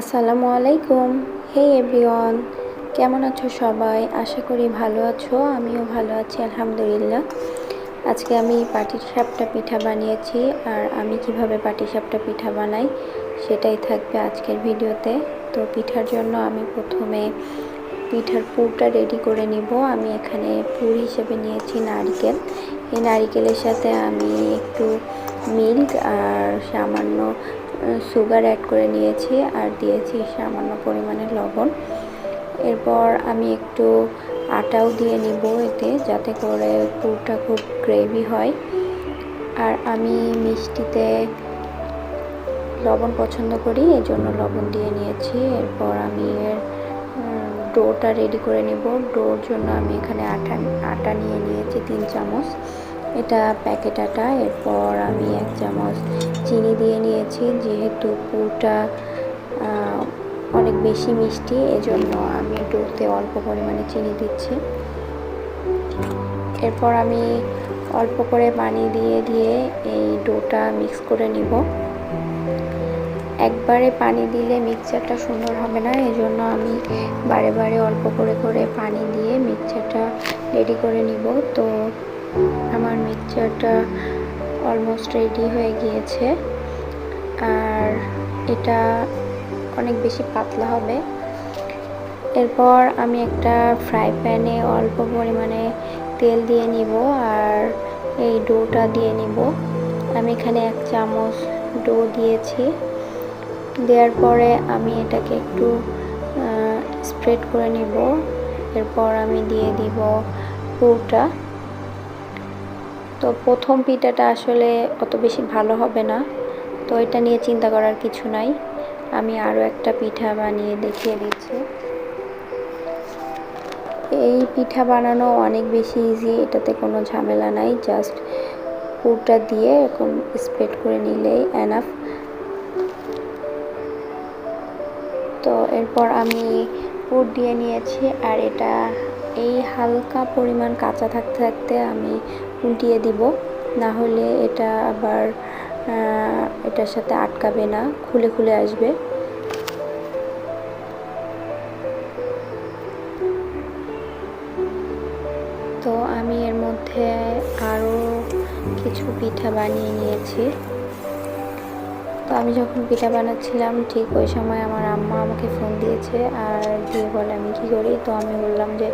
আসসালামু আলাইকুম। হে এভরিওয়ান, কেমন আছো সবাই? আশা করি ভালো আছো, আমিও ভালো আছি, আলহামদুলিল্লাহ। আজকে আমি পাটিসাপটা পিঠা বানিয়েছি, আর আমি কীভাবে পাটিসাপটা পিঠা বানাই সেটাই থাকবে আজকের ভিডিওতে। তো পিঠার জন্য আমি প্রথমে পিঠার পুরটা রেডি করে নিব। আমি এখানে পুর হিসেবে নিয়েছি নারকেল। এই নারিকেলের সাথে আমি একটু মিল্ক আর সামান্য সুগার অ্যাড করে নিয়েছি আর দিয়েছি সামান্য পরিমাণে লবণ। এরপর আমি একটু আটাও দিয়ে নিব এতে, যাতে করে পুরটা খুব গ্রেভি হয়। আর আমি মিষ্টিতে লবণ পছন্দ করি এই জন্য লবণ দিয়ে নিয়েছি। এরপর আমি এর ডোটা রেডি করে নিব। ডোর জন্য আমি এখানে আটা আটা নিয়ে নিয়েছি তিন চামচ। এটা প্যাকেট আটা। এরপর আমি এক চামচ চিনি দিয়ে নিয়েছি, যেহেতু পুরটা অনেক বেশি মিষ্টি, এজন্য আমি ডোতে অল্প পরিমাণে চিনি দিচ্ছি। এরপর আমি অল্প করে পানি দিয়ে দিয়ে এই ডোটা মিক্স করে নিব। একবারে পানি দিলে মিক্সচারটা সুন্দর হবে না, এজন্য আমি বারে বারে অল্প করে করে পানি দিয়ে মিক্সচারটা রেডি করে নিব। তো আমার মিক্সচারটা অলমোস্ট রেডি হয়ে গিয়েছে। আর এটা অনেক বেশি পাতলা হবে। এরপর আমি একটা ফ্রাই প্যানে অল্প পরিমাণে তেল দিয়ে নিব আর এই ডোটা দিয়ে নিব। আমি এখানে এক চামচ ডো দিয়েছি। দেওয়ার পরে আমি এটাকে একটু স্প্রেড করে নিব। এরপর আমি দিয়ে দিব পুরটা। তো প্রথম পিঠাটা আসলে অত বেশি ভালো হবে না। তো এটা নিয়ে চিন্তা করার কিছু নাই। আমি আরও একটা পিঠা বানিয়ে দেখিয়ে দিচ্ছি। এই পিঠা বানানো অনেক বেশি ইজি এটাতে কোনো ঝামেলা নাই। জাস্ট পুরটা দিয়ে এরকম স্প্রেড করে নিলেই এনাফ তো এরপর আমি পুর দিয়ে নিয়েছি, আর এটা এই হালকা পরিমাণ কাঁচা থাকতে থাকতে আমি উল্টিয়ে দিব। না হলে এটা আবার এটার সাথে আটকাবে না, খুলে খুলে আসবে। তো আমি এর মধ্যে আরও কিছু পিঠা বানিয়ে নিয়েছি। তো আমি যখন পিঠা বানাচ্ছিলাম, ঠিক ওই সময় আমার আম্মা আমাকে ফোন দিয়েছে আর দিয়ে বলে, আমি কী করি? তো আমি বললাম যে,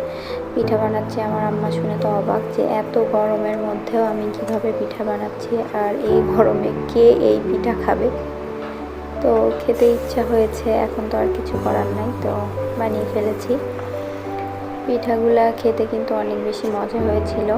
পিঠা বানাচ্ছি। আমার আম্মা শুনে তো অবাক যে, এত গরমের মধ্যেও আমি কীভাবে পিঠা বানাচ্ছি আর এই গরমে কে এই পিঠা খাবে? তো খেতে ইচ্ছা হয়েছে, এখন তো আর কিছু করার নাই, তো বানিয়ে ফেলেছি। পিঠাগুলা খেতে কিন্তু অনেক বেশি মজা হয়েছিল।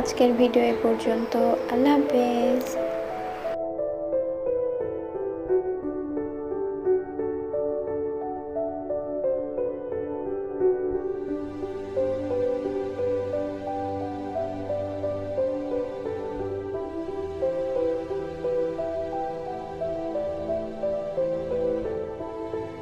আজকের ভিডিও এ পর্যন্ত। আল্লাহ হাফেজ।